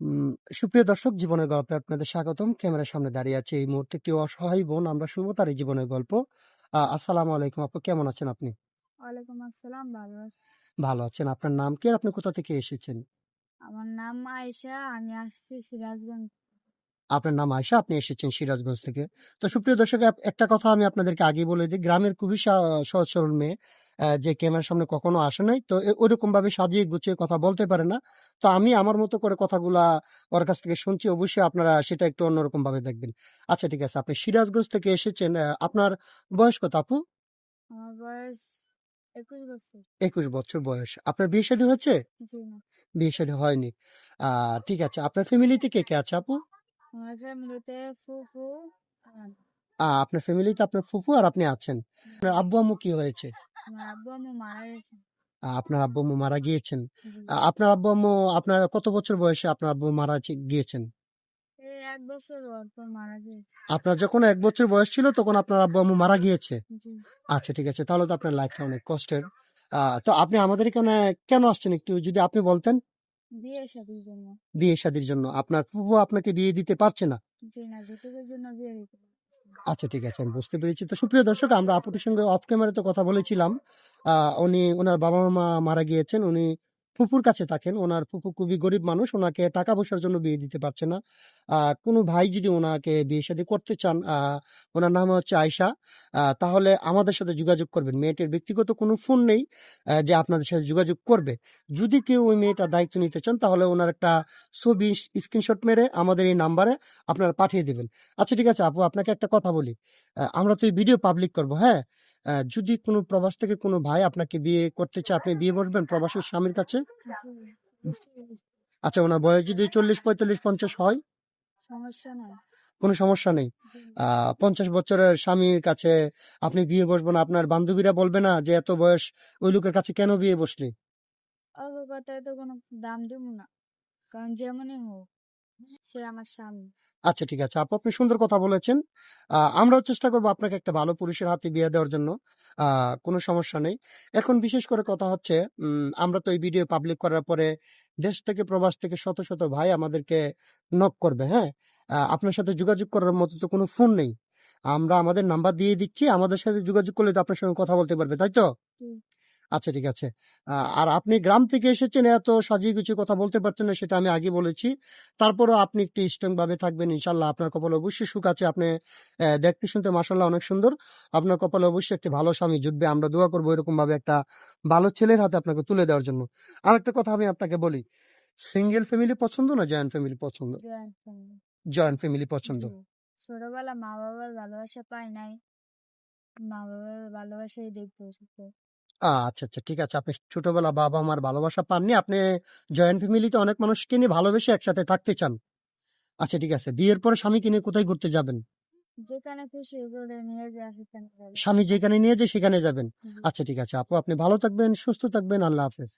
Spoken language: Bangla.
উম সুপ্রিয় দর্শক জীবনের গল্পে আপনাদের স্বাগতম। ক্যামেরার সামনে দাঁড়িয়ে আছে এই মুহূর্তে একটি অসহায় বোন। আমরা শুনব তার এই জীবনের গল্প। আ আসসালামু আলাইকুম আপু কেমন আছেন আপনি? ওয়ালাইকুম আসসালাম ভালো আছি। ভালো আছেন। আপনার নাম কি? আর আপনি কোথা থেকে এসেছেন? আমার নাম আয়েশা আমি আসছি সিরাজগঞ্জ আপনার নাম আয়েশা, আপনি এসেছেন সিরাজগঞ্জ থেকে। তো সুপ্রিয় দর্শক একটা কথা আমি আপনাদেরকে আগেই বলে দিই, গ্রামের খুবই সা সহজ সরল মেয়ে। যে ক্যামেরার সামনে কখনো আসে নাই। তো এ ওইরকমভাবে সাজিয়ে গুছিয়ে কথা বলতে পারে না। তো আমি আমার মতো করে কথাগুলা ওর কাছ থেকে শুনছি। অবশ্যই আপনারা সেটা একটু অন্যরকমভাবে দেখবেন। আচ্ছা ঠিক আছে। আপনি সিরাজগঞ্জ থেকে এসেছেন। আপনার বয়স কত আপু? আমার বয়স ২১ বছর বয়স। আপনার বিয়ে শাদী হয়েছে? বিয়ে শাদী হয়নি। ঠিক আছে। আপনার ফ্যামিলিতে কে, কে আছে আপু? আমার ফ্যামিলিতে ফুফু আর আপনার ফ্যামিলিতে আপনার ফুফু আর আপনি আছেন। আপনার আব্বু-আম্মু কি হয়েছে? আমার আব্বু আম্মু মারা গেছে আপনার আব্বু-আম্মু মারা গিয়েছেন। আপনার আপনার কত বছর বয়সে আপনার আব্বু মারা গিয়েছেন? এক বছর মারা গেছে আপনার যখন ১ বছর বয়স ছিল তখন আপনার আব্বু-আম্মু মারা গিয়েছে? আচ্ছা ঠিক আছে। তাহলে তো আপনার লাইফটা অনেক কষ্টের। তো আপনি আমাদের এখানে কেন আসছেন একটু যদি আপনি বলতেন? বিয়ে শাদীর জন্য বিয়ে শাদীর জন্য। আপনার ফুফু আপনাকে বিয়ে দিতে পারছে না? জি না জন্য বিয়ে দিতে না। আচ্ছা ঠিক আছে, আমি বুঝতে পেরেছি। তো সুপ্রিয় দর্শক, আমরা আপুটির সঙ্গে অফ ক্যামেরাতে কথা বলেছিলাম। উনি ওনার বাবা-মা মারা গিয়েছেন। উনি ফুপুর কাছে থাকেন। ওনার ফুপু খুবই গরিব মানুষ। ওনাকে টাকা-পয়সার জন্য বিয়ে দিতে পারছে না। কোনো ভাই যদি ওনাকে বিয়ে-শাদী করতে চান, ওনার নাম হচ্ছে আয়েশা। আ তাহলে আমাদের সাথে যোগাযোগ করবেন। মেয়েটির ব্যক্তিগত কোনো ফোন নেই যে আপনাদের সাথে যোগাযোগ করবে। যদি কেউ ওই মেয়েটার দায়িত্ব নিতে চান তাহলে ওনার একটা ছবি স্ক্রিনশট মেরে আমাদের এই নাম্বারে আপনারা পাঠিয়ে দেবেন আচ্ছা ঠিক আছে আপু আপনাকে একটা কথা বলি। আমরা তো এই ভিডিও পাবলিক করব, হ্যাঁ? যদি কোনো প্রবাস থেকে কোনো ভাই আপনাকে বিয়ে করতে চায়, আপনি বিয়ে বসবেন প্রবাসের স্বামীর কাছে? আচ্ছা ওনার বয়স যদি ৪০, ৪৫, ৫০ হয়? সমস্যা নাই কোনো সমস্যা নেই। পঞ্চাশ আ ৫০ বছরের স্বামীর কাছে আপনি বিয়ে বসবেন, আপনার বান্ধবীরা বলবে না যে এত বয়স ওই লোকের কাছে কেন বিয়ে বসলি? অবগত কথায় তো কোনো দাম দিব না কারণ যেমনই হোক সে আমার স্বামী আচ্ছা ঠিক আছে। আপু আপনি সুন্দর কথা বলেছেন। আমরাও চেষ্টা করব আপনাকে একটা ভালো পুরুষের হাতে বিয়ে দেওয়ার জন্য। কোনো সমস্যা নেই। এখন বিশেষ করে কথা হচ্ছে আমরা তো এই ভিডিও পাবলিক করার পরে দেশ থেকে প্রবাস থেকে শত, শত ভাই আমাদেরকে নক করবে, হ্যাঁ? আপনার সাথে যোগাযোগ করার মতো তো কোনো ফোন নেই। আমরা আমাদের নাম্বার দিয়ে দিচ্ছি। আমাদের সাথে যোগাযোগ করলে তো আপনার সঙ্গে কথা বলতে পারবে, তাই তো? আচ্ছা ঠিক আছে। আর আপনি গ্রাম থেকে এসেছেন এত সাজিয়ে গুছিয়ে কথা বলতে পারছেন না সেটা আমি আগে বলেছি। তারপরও আপনি একটু স্ট্রং ভাবে থাকবেন। ইনশাআল্লাহ আপনার কপালে অবশ্যই সুখ আছে। আপনি দেখতে শুনতে মাশাআল্লাহ অনেক সুন্দর। আপনার কপালে অবশ্যই একটি ভালো স্বামী জুটবে। আমরা দোয়া করব এরকমভাবে একটা ভালো ছেলের হাতে আপনাকে তুলে দেওয়ার জন্য। আর একটা কথা আমি আপনাকে বলি। সিঙ্গেল ফ্যামিলি পছন্দ না জয়েন্ট ফ্যামিলি পছন্দ? জয়েন্ট ফ্যামিলি পছন্দ। ছোটবেলা মা বাবার ভালোবাসা পাই নাই মা বাবার ভালোবাসাই দেখতে আচ্ছা, আচ্ছা ঠিক আছে। আপনি ছোটবেলা বাবা-মার ভালোবাসা পাননি। আপনি জয়েন্ট ফ্যামিলিতে অনেক মানুষকে নিয়ে ভালোবেসে একসাথে থাকতে চান। আচ্ছা ঠিক আছে। বিয়ের পরে স্বামীকে নিয়ে কোথায় ঘুরতে যাবেন? যেখানে খুশি ওগুলো নিয়ে যায় সেখানে যাবে স্বামী যেখানে নিয়ে যায় সেখানে যাবেন। আচ্ছা ঠিক আছে। আপু আপনি ভালো থাকবেন, সুস্থ থাকবেন। আল্লাহ হাফেজ।